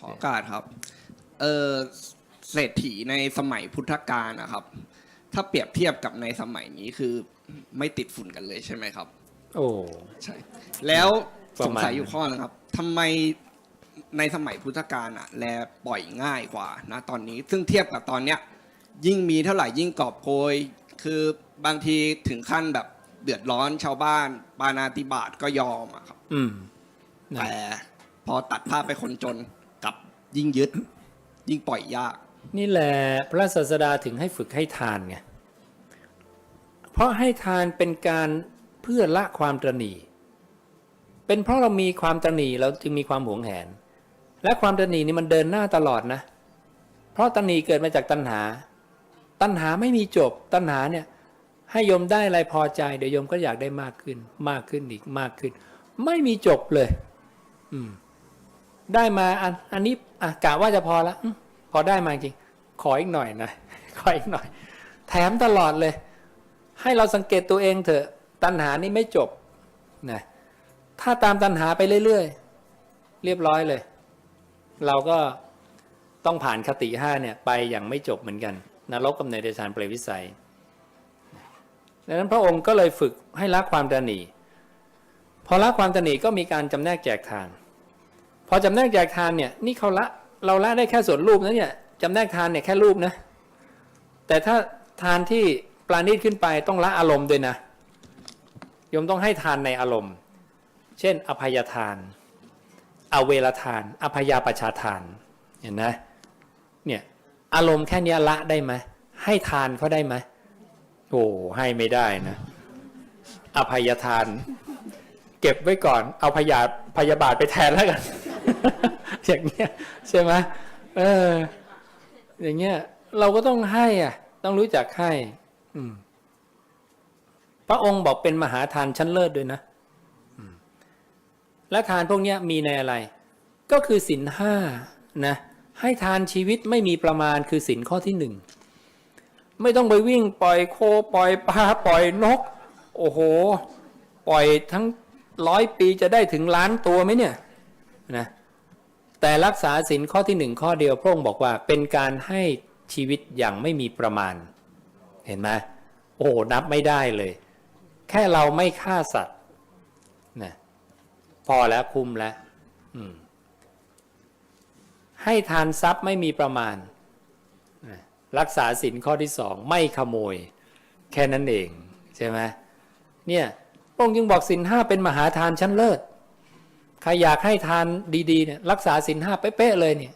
ขอโอกาสครับ เออเศรษฐีในสมัยพุทธกาลนะครับ ถ้าเปรียบเทียบกับในสมัยนี้คือไม่ติดฝุ่นกันเลยใช่ไหมครับ โอ้ ใช่ แล้วประสงมาณสัยอยู่ข้อนึงครับทำไมในสมัยพุทธกาลอะแลปล่อยง่ายกว่านะตอนนี้ ซึ่งเทียบกับตอนเนี้ย ยิ่งมีเท่าไหร่ยิ่งกอบโกย คือบางทีถึงขั้นแบบเดือดร้อนชาวบ้าน ปานาติบาตก็ยอมอะครับ อืมนะแต่พอตัดภาพไปคนจนกลับ ยิ่งยึด ยิ่งปล่อยยาก นี่แหละพระศาสดาถึงให้ฝึกให้ทานไงเพราะให้ทานเป็นการเพื่อละความตรณีเป็นเพราะเรามีความตรณีเราจึงมีความหวงแหน และความตรณีนี่มันเดินหน้าตลอดนะ เพราะตรณีเกิดมาจากตัณหา ตัณหาไม่มีจบ ตัณหาเนี่ยให้โยมได้อะไรพอใจเดี๋ยวโยมก็อยากได้มากขึ้น มากขึ้นอีกมากขึ้น ไม่มีจบเลย อืม ได้มาอันอันนี้อะกะว่าจะพอละพอได้มาจริง ขออีกหน่อยนะขออีกหน่อย แถมตลอดเลย ให้เราสังเกตตัวเองเถอะ ตัณหานี่ไม่จบนะถ้าตามตัณหาไปเรื่อยๆ เรียบร้อยเลย เราก็ต้องผ่านคติห้าเนี่ยไปอย่างไม่จบเหมือนกันนรกกับเนรเดชานเปรวิสัยดังนั้นพระองค์ก็เลยฝึกให้ละความตระหนีพอละความตระหนีก็มีการจำแนกแจกทาน พอจำแนกแจกทานเนี่ยนี่เขาละเราละได้แค่ส่วนรูปนะเนี่ยจำแนกทานเนี่ยแค่รูปนะ แต่ถ้าทานที่ปราณีตขึ้นไปต้องละอารมณ์ด้วยนะโยมต้องให้ทานในอารมณ์ เช่น อภัยทาน อเวรทาน อภยาปชาทานเห็นนะเนี่ยอารมณ์แค่เนี้ยละได้ไหมให้ทานเขาได้ไหมโอ้ให้ไม่ได้นะ อภัยทาน เก็บไว้ก่อน เอาพยาพยาบาทไปแทนแล้วกัน อย่างเงี้ยใช่ไหมเออ อย่างเงี้ย เราก็ต้องให้อะ ต้องรู้จักให้ อืม พระองค์บอกเป็นมหาทานชั้นเลิศด้วยนะและทานพวกเนี้ยมีในอะไร ก็คือสินห้านะให้ทานชีวิตไม่มีประมาณคือสินข้อที่หนึ่งไม่ต้องไปวิ่งปล่อยโคปล่อยปลาปล่อยนก โอ้โห ปล่อยทั้งร้อยปีจะได้ถึงล้านตัวไหมเนี่ย นะแต่รักษาสินข้อที่หนึ่งข้อเดียวพระองค์บอกว่า เป็นการให้ชีวิตอย่างไม่มีประมาณ เห็นไหมโอ้นับไม่ได้เลย แค่เราไม่ฆ่าสัตว์นะพอแล้วคุ้มแล้วให้ทานทรัพย์ไม่มีประมาณ รักษาสินข้อที่สองไม่ขโมย แค่นั้นเอง ใช่ไหมเนี่ยพระองค์จึงบอกสินห้าเป็นมหาทานชั้นเลิศ ใครอยากให้ทานดีๆเนี่ยรักษาสินห้าเป๊ะๆเลยเนี่ย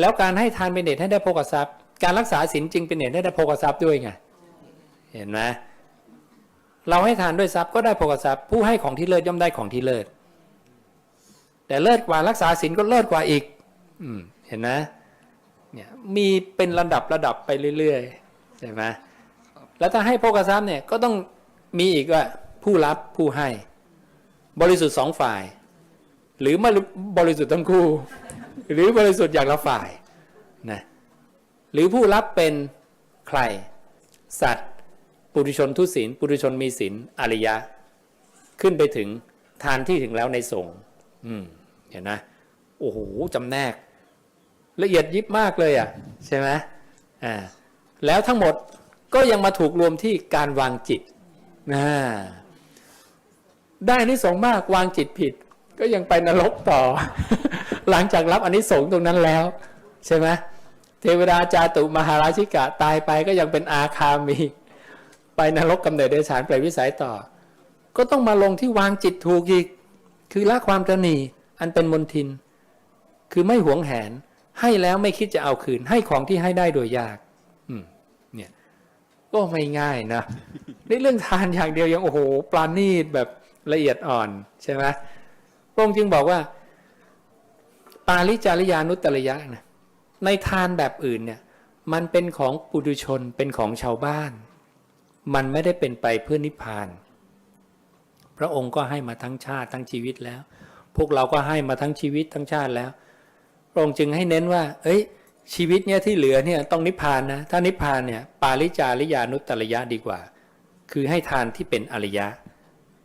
แล้วการให้ทานเป็นเหตุให้ได้โภกทรัพย์ การรักษาสินจริงเป็นเหตุให้ได้โภกทรัพย์ด้วยไงเห็นไหมเราให้ทานด้วยทรัพย์ก็ได้โภกทรัพย์ผู้ให้ของที่เลิศย่อมได้ของที่เลิศแต่เลิศกว่ารักษาสินก็เลิศกว่าอีกอืมเห็นไหมเนี่ยมีเป็นระดับระดับไปเรื่อยๆใช่ไหมแล้วถ้าให้โภกทรัพย์เนี่ยก็ต้องมีอีกว่าผู้รับผู้ให้ บริสุทธิ์สองฝ่าย หรือไม่บริสุทธิ์ทั้งคู่ หรือบริสุทธิ์อย่างละฝ่ายนะหรือผู้รับเป็นใคร สัตว์ ปุถุชนทุศีลปุถุชนมีศีลอริยะ ขึ้นไปถึงทานที่ถึงแล้วในสงฆ์อืมเห็นนะโอ้โหจำแนก ละเอียดยิบมากเลยอะ ใช่ไหมอ่าแล้วทั้งหมดก็ยังมาถูกรวมที่การวางจิตนะ ได้อานิสงส์มากวางจิตผิด ก็ยังไปนรกต่อ หลังจากรับอนนิสงส์ตรงนั้นแล้ว ใช่ไหมเทวดาจาตุมหาราชิกะตายไปก็ยังเป็นอาคามี ไปนรกกำเนิดเดชานเปรตวิสัยต่อ ก็ต้องมาลงที่วางจิตถูกอีก คือละความตระหนี่อันเป็นมนทิน คือไม่หวงแหน ให้แล้วไม่คิดจะเอาคืน ให้ของที่ให้ได้โดยยาก อืมเนี่ย ก็ไม่ง่ายนะในเรื่องทานอย่างเดียวยังโอ้โหปราณีตแบบ ละเอียดอ่อนใช่ไหมพระองค์จึงบอกว่า ปาลิจาริยานุตตริยะนะในทานแบบอื่นเนี่ย มันเป็นของปุถุชนเป็นของชาวบ้าน มันไม่ได้เป็นไปเพื่อนิพพาน พระองค์ก็ให้มาทั้งชาติทั้งชีวิตแล้ว พวกเราก็ให้มาทั้งชีวิตทั้งชาติแล้ว พระองค์จึงให้เน้นว่า เอ้ย ชีวิตเนี่ยที่เหลือเนี่ยต้องนิพพานนะ ถ้านิพพานเนี่ย ปาลิจาริยานุตตริยะดีกว่า คือให้ทานที่เป็นอริยะ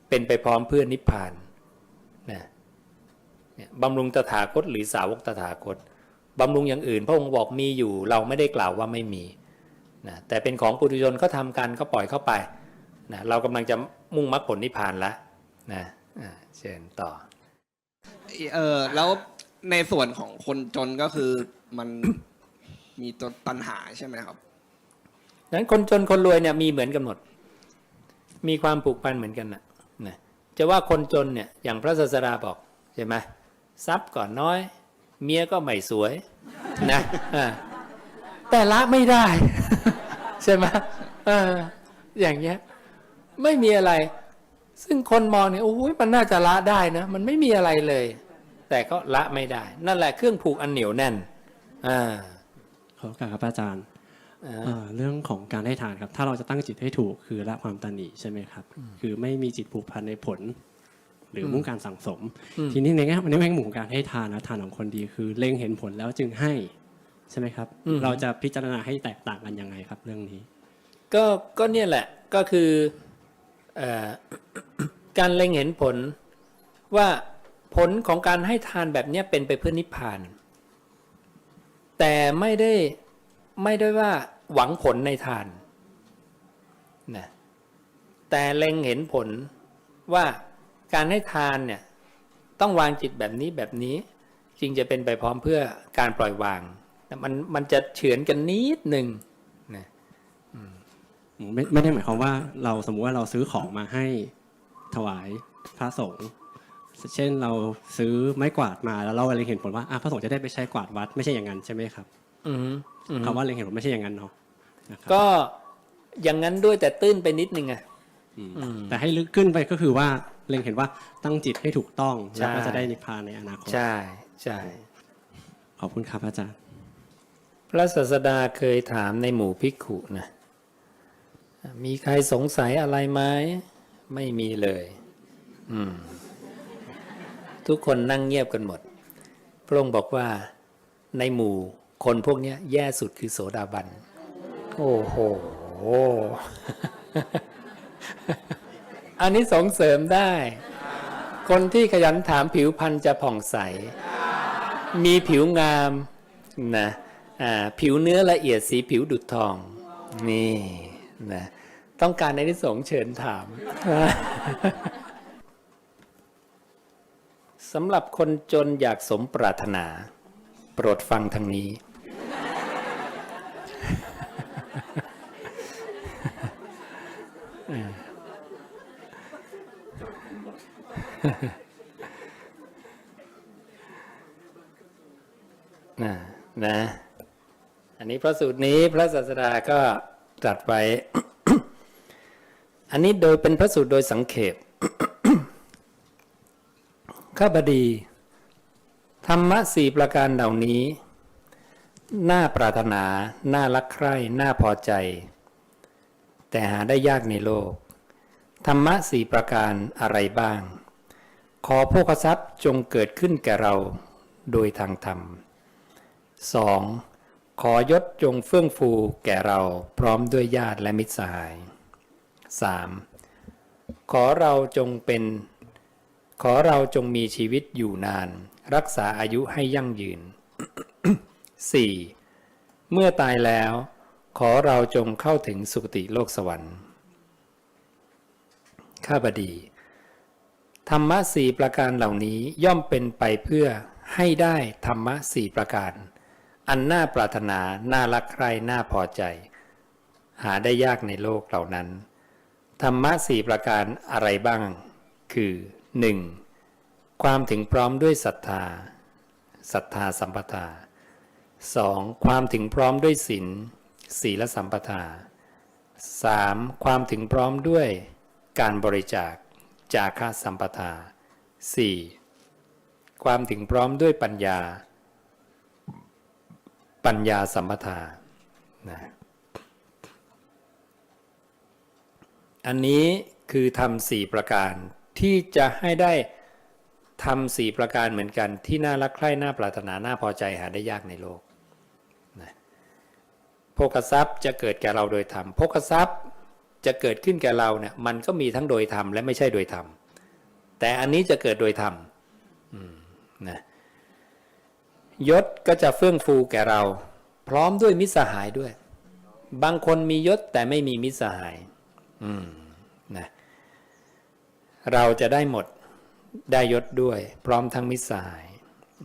เป็นไปพร้อมเพื่อนิพพานนะเนี่ยบำรุงตถาคตหรือสาวกตถาคตบำรุงอย่างอื่น พระองค์บอกมีอยู่เราไม่ได้กล่าวว่าไม่มีนะแต่เป็นของปุถุชนเขาทำกันก็ปล่อยเข้าไปนะเรากำลังจะมุ่งมรรคผลนิพพานแล้วนะอ่าเชิญต่อเออแล้วในส่วนของคนจนก็คือมันมีตัวตัณหาใช่ไหมครับนั้นคนจนคนรวยเนี่ยมีเหมือนกันหมด มีความผูกพันเหมือนกันนะนะ จะว่าคนจนเนี่ยอย่างพระศาสดาบอกใช่ไหมทรัพย์ก่อนน้อย เมียก็ไม่สวยนะแต่ละไม่ได้ ใช่ไหมเออ อย่างเงี้ย ไม่มีอะไร ซึ่งคนมองเนี่ยโอ้ยมันน่าจะละได้นะมันไม่มีอะไรเลย แต่ก็ละไม่ได้ นั่นแหละเครื่องผูกอันเหนียวแน่น อ่าขอบคุณครับอาจารย์ เอ่อเรื่องของการให้ทานครับ ถ้าเราจะตั้งจิตให้ถูกคือละความตันหนีใช่ไหมครับ คือไม่มีจิตผูกพันในผล หรือมุ่งการสั่งสมอืมทีนี้ในแง่ในแง่มุมของการให้ทานนะทานของคนดีคือเล็งเห็นผลแล้วจึงให้ใช่ไหมครับ เราจะพิจารณาให้แตกต่างกันยังไงครับ เรื่องนี้ ก็ก็เนี่ยแหละก็คือเออการเล็งเห็นผลว่าผลของการให้ทานแบบเนี้ยเป็นไปเพื่อนิพพาน แต่ไม่ได้ ไม่ได้ว่าหวังผลในทานนะแต่เล็งเห็นผลว่าการให้ทานเนี่ยต้องวางจิตแบบนี้แบบนี้จึงจะเป็นไปพร้อมเพื่อการปล่อยวางแต่มันมันจะเฉือนกันนิดหนึ่งนะไม่ไม่ได้หมายความว่าเราสมมุติว่าเราซื้อของมาให้ถวายพระสงฆ์เช่นเราซื้อไม้กวาดมาแล้วเราเล็งเห็นผลว่าอะพระสงฆ์จะได้ไปใช้กวาดวัดไม่ใช่อย่างนั้นใช่ไหมครับ อืมอืม คำว่าเล็งเห็นผลไม่ใช่อย่างนั้นเนาะนะครับก็อย่างนั้นด้วยแต่ตื้นไปนิดนึงอะ อืมอืมแต่ให้ลึกขึ้นไปก็คือว่าเล็งเห็นว่าตั้งจิตให้ถูกต้องใช่ แล้วก็จะได้นิพพานในอนาคตใช่ใช่ขอบคุณครับอาจารย์พระศาสดาเคยถามในหมู่ภิกขุนะมีใครสงสัยอะไรไหมไม่มีเลย อืม ทุกคนนั่งเงียบกันหมด พระองค์บอกว่าในหมู่ คนพวกนี้แย่สุดคือโสดาบัน โอ้โห อันนี้สงเสริมได้ คนที่ขยันถามผิวพรรณจะผ่องใส มีผิวงามนะผิวเนื้อละเอียดสีผิวดุดทอง นี่นะต้องการในที่สงเชิญถามสำหรับคนจนอยากสมปรารถนา โปรดฟังทางนี้ นะนะ อันนี้ พระสูตรนี้พระศาสดาก็ตรัสไว้ อันนี้โดยเป็นพระสูตรโดยสังเขปข้าบดี ธรรมะสี่ประการเหล่านี้น่าปรารถนา น่ารักใคร่ น่าพอใจ แต่หาได้ยากในโลก ธรรมะสี่ประการอะไรบ้าง ขอโภคทรัพย์จงเกิดขึ้นแก่เราโดยทางธรรม 2. ขอยศจงเฟื่องฟูแก่เราพร้อมด้วยญาติและมิตรสหาย 3. ขอเราจงเป็น ขอเราจงมีชีวิตอยู่นาน รักษาอายุให้ยั่งยืน 4. เมื่อตายแล้ว ขอเราจงเข้าถึงสุคติโลกสวรรค์ข้าบดี ธรรมะสี่ประการเหล่านี้ย่อมเป็นไปเพื่อให้ได้ธรรมะสี่ประการ อันน่าปรารถนา น่ารักใคร่น่าพอใจ หาได้ยากในโลกเหล่านั้น ธรรมะสี่ประการอะไรบ้าง คือ 1. ความถึงพร้อมด้วยศรัทธาศรัทธาสัมปทา 2. ความถึงพร้อมด้วยศีลศีลสัมปทา 3. ความถึงพร้อมด้วยการบริจาคจาคสัมปทา 4. ความถึงพร้อมด้วยปัญญา ปัญญาสัมปทานะอันนี้คือทำสี่ประการที่จะให้ได้ทำสี่ประการเหมือนกันที่น่ารักใคร่น่าปรารถนาน่าพอใจหาได้ยากในโลกนะโภคทรัพย์จะเกิดแก่เราโดยธรรมโภคทรัพย์จะเกิดขึ้นแก่เราเนี่ยมันก็มีทั้งโดยธรรมและไม่ใช่โดยธรรมแต่อันนี้จะเกิดโดยธรรมนะ ยศก็จะเฟื่องฟูแก่เรา พร้อมด้วยมิตรสหายด้วย บางคนมียศแต่ไม่มีมิตรสหาย อืมนะเราจะได้หมดได้ยศด้วย พร้อมทั้งมิตรสหาย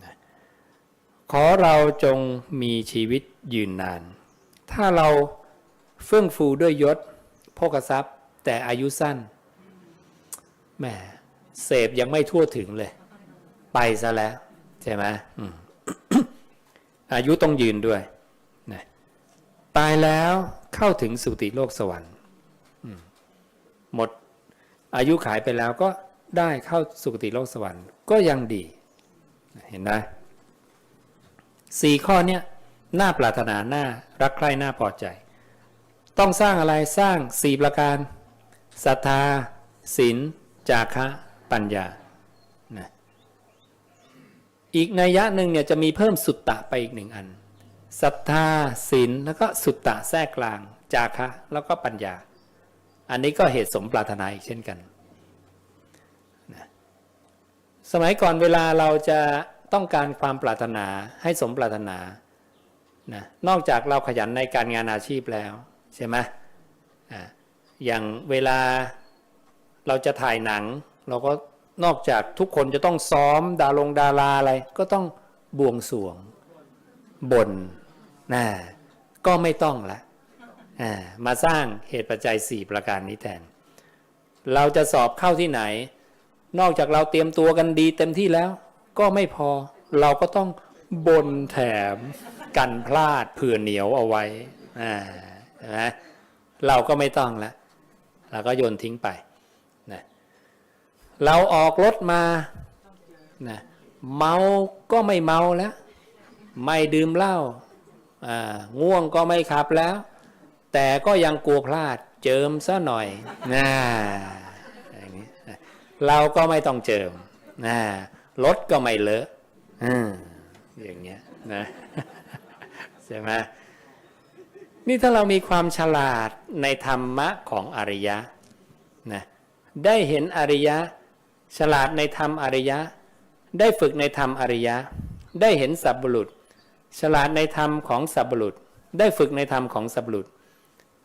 นะขอเราจงมีชีวิตยืนนาน ถ้าเราเฟื่องฟูด้วยยศโภกทรัพย์ แต่อายุสั้นแหมเสพยังไม่ทั่วถึงเลย ไปซะแล้ว ใช่ไหมอืม อายุต้องยืนด้วยนะตายแล้วเข้าถึงสุติโลกสวรรค์หมดอายุขายไปแล้วก็ได้เข้าสุคติโลกสวรรค์ก็ยังดี เห็นไหมสี่ข้อเนี้ยน่าปรารถนาน่ารักใคร่น่าพอใจ ต้องสร้างอะไรสร้างสี่ประการศรัทธาศีลจาคะปัญญานะ อีกนัยยะหนึ่งเนี่ยจะมีเพิ่มสุตตะไปอีกหนึ่งอันศรัทธาศีลแล้วก็สุตตะแทรกกลาง จาคะแล้วก็ปัญญา อันนี้ก็เหตุสมปรารถนาอีกเช่นกันนะสมัยก่อนเวลาเราจะต้องการความปรารถนาให้สมปรารถนานะนอกจากเราขยันในการงานอาชีพแล้วใช่ไหมอ่าอย่างเวลาเราจะถ่ายหนัง เราก็ นอกจากทุกคนจะต้องซ้อมดาลงดาราอะไร ก็ต้องบวงสวงบนนะก็ไม่ต้องละมาสร้างเหตุปัจจัย 4 ประการนี้แทน เราจะสอบเข้าที่ไหน นอกจากเราเตรียมตัวกันดีเต็มที่แล้ว ก็ไม่พอเราก็ต้องบนแถมกันพลาดเผื่อเหนียวเอาไว้อ่าใช่ไหมเราก็ไม่ต้องละเราก็โยนทิ้งไป เราออกรถมานะเมาก็ไม่เมาแล้ว ไม่ดื่มเหล้าอ่าง่วงก็ไม่ขับแล้ว แต่ก็ยังกลัวพลาดเจิมซะหน่อยนะอย่างนี้เราก็ไม่ต้องเจิมนะรถก็ไม่เลอะอืมอย่างเงี้ยนะใช่ไหมนี่ถ้าเรามีความฉลาดในธรรมะของอริยะนะได้เห็นอริยะ ฉลาดในธรรมอริยะ ได้ฝึกในธรรมอริยะ ได้เห็นสัพบุรุษ ฉลาดในธรรมของสัพบุรุษ ได้ฝึกในธรรมของสัพบุรุษ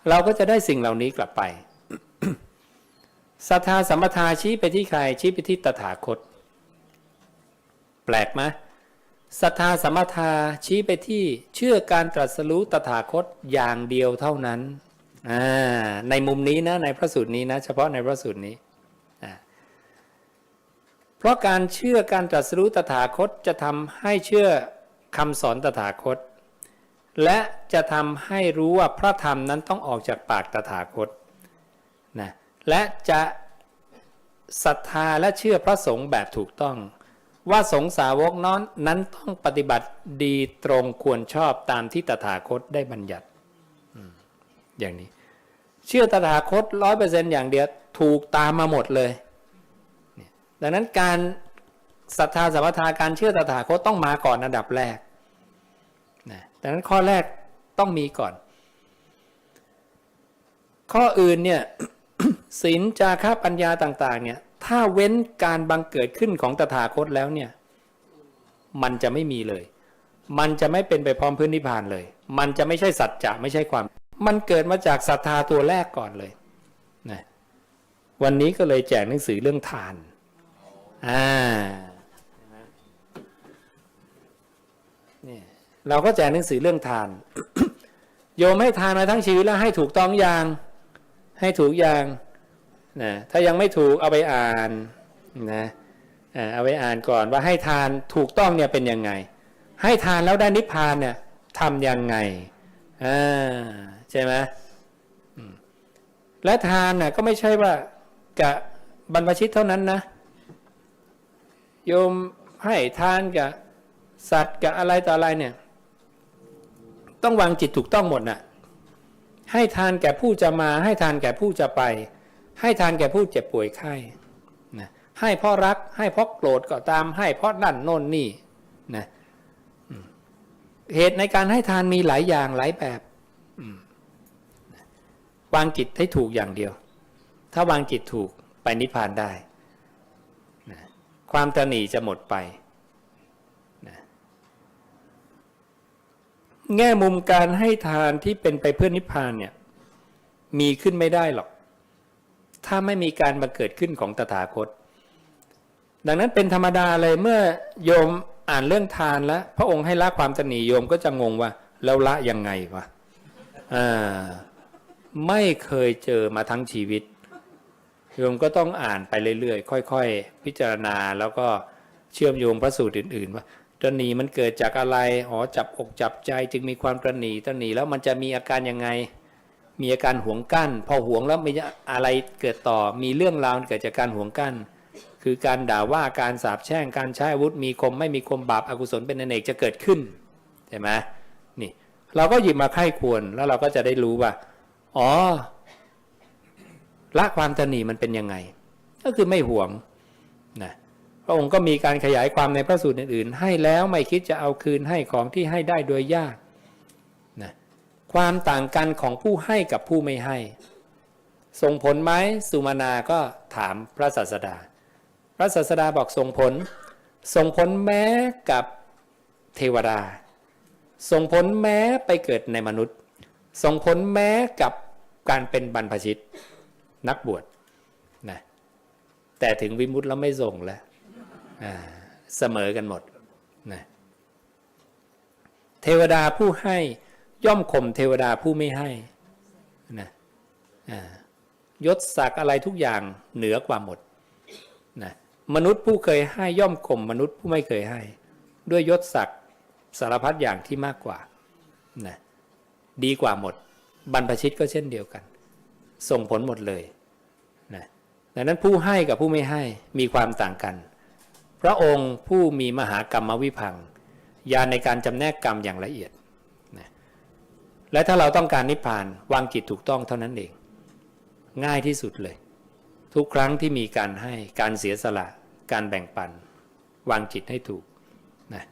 เราก็จะได้สิ่งเหล่านี้กลับไปศรัทธาสัมปทาชี้ไปที่ใครชี้ไปที่ตถาคต แปลกไหมศรัทธาสัมปทาชี้ไปที่เชื่อการตรัสรู้ตถาคตอย่างเดียวเท่านั้นในมุมนี้นะในพระสูตรนี้นะ เฉพาะในพระสูตรนี้ เพราะการเชื่อการตรัสรู้ตถาคตจะทำให้เชื่อคำสอนตถาคต และจะทำให้รู้ว่าพระธรรมนั้นต้องออกจากปากตถาคตนะและจะศรัทธาและเชื่อพระสงฆ์แบบถูกต้อง ว่าสงสาวกนั้นนั้นต้องปฏิบัติดีตรงควรชอบตามที่ตถาคตได้บัญญัติอย่างนี้ เชื่อตถาคตร้อยเปอร์เซ็นต์อย่างเดียวถูกตามมาหมดเลย ดังนั้นการศรัทธาสัมปทาการเชื่อตถาคตต้องมาก่อนอันดับแรกนะดังนั้นข้อแรกต้องมีก่อน ข้ออื่นเนี่ยศีลจาค่าปัญญาต่าง ๆ เนี่ย ถ้าเว้นการบังเกิดขึ้นของตถาคตแล้วเนี่ย มันจะไม่มีเลย มันจะไม่เป็นไปพร้อมพื้นนิพพานเลย มันจะไม่ใช่สัจจะไม่ใช่ความ มันเกิดมาจากศรัทธาตัวแรกก่อนเลยนะวันนี้ก็เลยแจกหนังสือเรื่องทาน อ่าเนี่ยเราก็แจกหนังสือเรื่องทาน โยมให้ทานมาทั้งชีวิตแล้วให้ถูกต้องอย่างให้ถูกอย่างนะถ้ายังไม่ถูกเอาไปอ่านนะเอาไปอ่านก่อนว่าให้ทานถูกต้องเนี่ยเป็นยังไง ให้ทานแล้วได้นิพพานเนี่ยทำยังไงอ่าใช่ไหมและทานน่ะก็ไม่ใช่ว่ากะบรรพชิตเท่านั้นนะ โยมให้ทานกับสัตว์กับอะไรต่ออะไรเนี่ย ต้องวางจิตถูกต้องหมดนะ่ะให้ทานแก่ผู้จะมาให้ทานแก่ผู้จะไป ให้ทานแก่ผู้เจ็บป่วยไข้นะให้เพราะรักให้เพราะโกรธก็ตามให้เพราะนั่นโน่นนี่นะเหตุในการให้ทานมีหลายอย่างหลายแบบวางจิตให้ถูกอย่างเดียว ถ้าวางจิตถูกไปนิพพานได้ ความตนีจะหมดไปแง่มุมการให้ทานที่เป็นไปเพื่อนิพพานเนี่ยมีขึ้นไม่ได้หรอก ถ้าไม่มีการบัเกิดขึ้นของตถาคต ดังนั้นเป็นธรรมดาเลยเมื่อโยมอ่านเรื่องทานแล้ว พระองค์ให้ละความตนีโยมก็จะงงว่าแล้วละยังไงวะอ่าไม่เคยเจอมาทั้งชีวิต โยมก็ต้องอ่านไปเรื่อยๆ ค่อย ๆ พิจารณาแล้วก็เชื่อมโยงพระสูตรอื่น ๆ ว่าตรณีมันเกิดจากอะไรอ๋อจับอกจับใจจึงมีความตรณีตรณีแล้วมันจะมีอาการยังไง มีอาการห่วงกั้น พอห่วงแล้วมีอะไรเกิดต่อ มีเรื่องราวเกิดจากการห่วงกั้น คือการด่าว่าการสาปแช่งการใช้อาวุธมีคมไม่มีคมบาปอกุศลเป็นอเนกจะเกิดขึ้นใช่ไหมนี่ เราก็หยิบมาไข้ควรแล้วเราก็จะได้รู้ว่าอ๋อ ละความตนีมันเป็นยังไง ก็คือไม่หวงนะพระองค์ก็มีการขยายความในพระสูตรอื่นๆ ให้แล้วไม่คิดจะเอาคืนให้ของที่ให้ได้โดยยากนะความต่างกันของผู้ให้กับผู้ไม่ให้ ส่งผลไหมสุมาณาก็ถามพระศาสดา พระศาสดาบอกส่งผล ส่งผลแม้กับเทวดา ส่งผลแม้ไปเกิดในมนุษย์ ส่งผลแม้กับการเป็นบรรพชิต นักบวชนะแต่ถึงวิมุตติแล้วไม่ส่งแล้วเสมอกันหมดนะเทวดาผู้ให้ย่อมข่มเทวดาผู้ไม่ให้นะยศศักดิ์อะไรทุกอย่างเหนือกว่าหมดนะมนุษย์ผู้เคยให้ย่อมข่มมนุษย์ผู้ไม่เคยให้ ด้วยยศศักดิ์สารพัดอย่างที่มากกว่านะดีกว่าหมด บรรพชิตก็เช่นเดียวกัน ส่งผลหมดเลยนะดังนั้นผู้ให้กับผู้ไม่ให้มีความต่างกัน พระองค์ผู้มีมหากรรมวิพังญาณในการจำแนกกรรมอย่างละเอียดนะและถ้าเราต้องการนิพพานวางจิตถูกต้องเท่านั้นเอง ง่ายที่สุดเลย ทุกครั้งที่มีการให้การเสียสละ การแบ่งปัน วางจิตให้ถูกนะ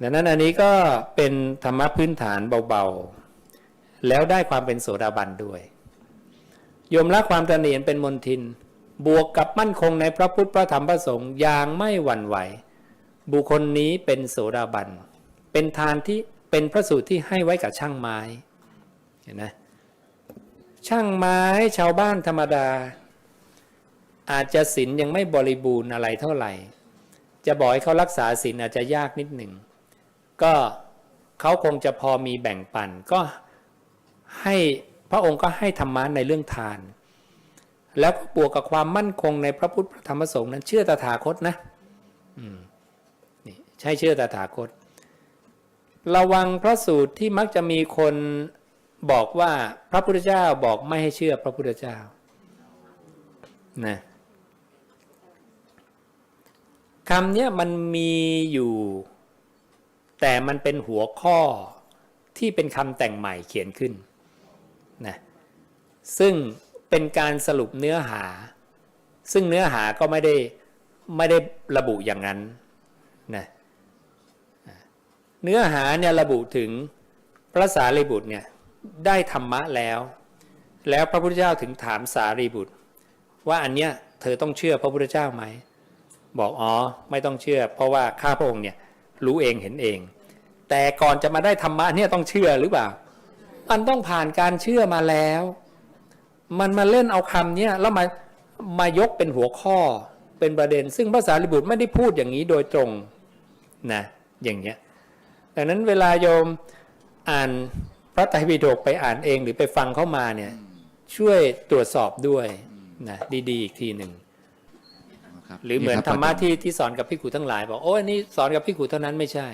ดังนั้นอันนี้ก็เป็นธรรมะพื้นฐานเบาๆ แล้วได้ความเป็นโสดาบันด้วยยมละความตระหนีเป็นมนทิน บวกกับมั่นคงในพระพุทธพระธรรมพระสงฆ์อย่างไม่หวั่นไหว บุคคลนี้เป็นโสดาบัน เป็นทานที่เป็นพระสูตรที่ให้ไว้กับช่างไม้เห็นไหมช่างไม้ชาวบ้านธรรมดา อาจจะศีลยังไม่บริบูรณ์อะไรเท่าไหร่ จะบอกให้เขารักษาศีลอาจจะยากนิดหนึ่ง ก็เขาคงจะพอมีแบ่งปันก็ ให้พระองค์ก็ให้ธรรมะในเรื่องทาน แล้วก็บวกกับความมั่นคงในพระพุทธพระธรรมพระสงฆ์นั้น เชื่อตถาคตนะนี่ใช่เชื่อตถาคต ระวังพระสูตรที่มักจะมีคนบอกว่าพระพุทธเจ้าบอกไม่ให้เชื่อพระพุทธเจ้านะคำเนี้ยมันมีอยู่ แต่มันเป็นหัวข้อที่เป็นคำแต่งใหม่เขียนขึ้น นะซึ่งเป็นการสรุปเนื้อหา ซึ่งเนื้อหาก็ไม่ได้ไม่ได้ระบุอย่างนั้นนะเนื้อหาเนี่ยระบุถึงพระสารีบุตรเนี่ยได้ธรรมะแล้ว แล้วพระพุทธเจ้าถึงถามสารีบุตร ว่าอันเนี้ยเธอต้องเชื่อพระพุทธเจ้าไหมบอกอ๋อไม่ต้องเชื่อ เพราะว่าข้าพระองค์เนี่ยรู้เองเห็นเอง แต่ก่อนจะมาได้ธรรมะเนี่ยต้องเชื่อหรือเปล่า มันต้องผ่านการเชื่อมาแล้ว มันมาเล่นเอาคำเนี้ยแล้วมามายกเป็นหัวข้อเป็นประเด็น ซึ่งภาษาลิบุตรไม่ได้พูดอย่างนี้โดยตรงนะอย่างเงี้ยดังนั้นเวลาโยมอ่านพระไตรปิฎกไปอ่านเองหรือไปฟังเข้ามาเนี่ยช่วยตรวจสอบด้วยนะดีๆอีกทีหนึ่งครับหรือเหมือนคบธรรมะที่ที่สอนกับพิกุทั้งหลายบอกโอ้ยนี่สอนกับพิกุเท่านั้นไม่ใช่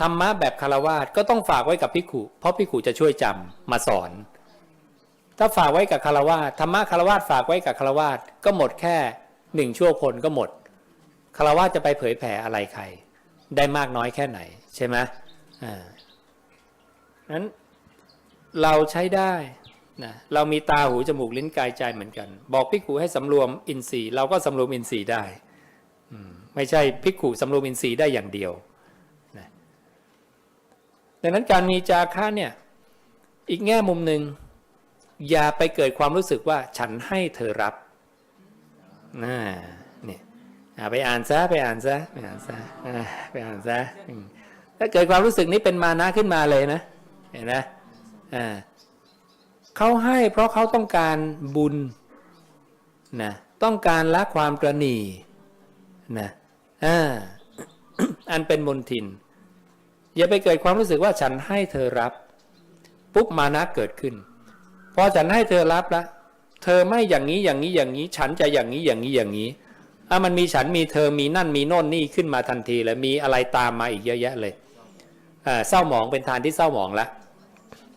ธรรมะแบบคารวาสก็ต้องฝากไว้กับพิกุเพราะพิกุจะช่วยจำมาสอน ถ้าฝากไว้กับคารวาสธรรมะคารวาสฝากไว้กับคารวาสก็หมดแค่หนึ่งชั่วคนก็หมดคารวาสจะไปเผยแผ่อะไรใคร ได้มากน้อยแค่ไหนใช่ไหมอ่านั้นเราใช้ได้นะเรามีตาหูจมูกลิ้นกายใจเหมือนกัน บอกพิกขุให้สำรวมอินทรีย์เราก็สำรวมอินทรีย์ได้อืมไม่ใช่พิกขุสำรวมอินทรีย์ได้อย่างเดียว ดังนั้นการมีจาคะเนี่ยอีกแง่มุมหนึ่งอย่าไปเกิดความรู้สึกว่าฉันให้เธอรับนะเนี่ยไปอ่านซะไปอ่านซะไปอ่านซะไปอ่านซะถ้าเกิดความรู้สึกนี้เป็นมานะขึ้นมาเลยนะเห็นไหมอ่าเขาให้เพราะเขาต้องการบุญนะต้องการละความตระหนี่นะอ่าอันเป็นมนทิน อย่าไปเกิดความรู้สึกว่าฉันให้เธอรับ ปุ๊บมานะเกิดขึ้น พอฉันให้เธอรับแล้วเธอไม่อย่างนี้อย่างนี้อย่างนี้ ฉันจะอย่างนี้อย่างนี้อย่างนี้อะมันมีฉันมีเธอมีนั่นมีโน่นนี่ขึ้นมาทันทีเลยมีอะไรตามมาอีกเยอะแยะเลยอ่าเศร้าหมองเป็นทานที่เศร้าหมองแล้ว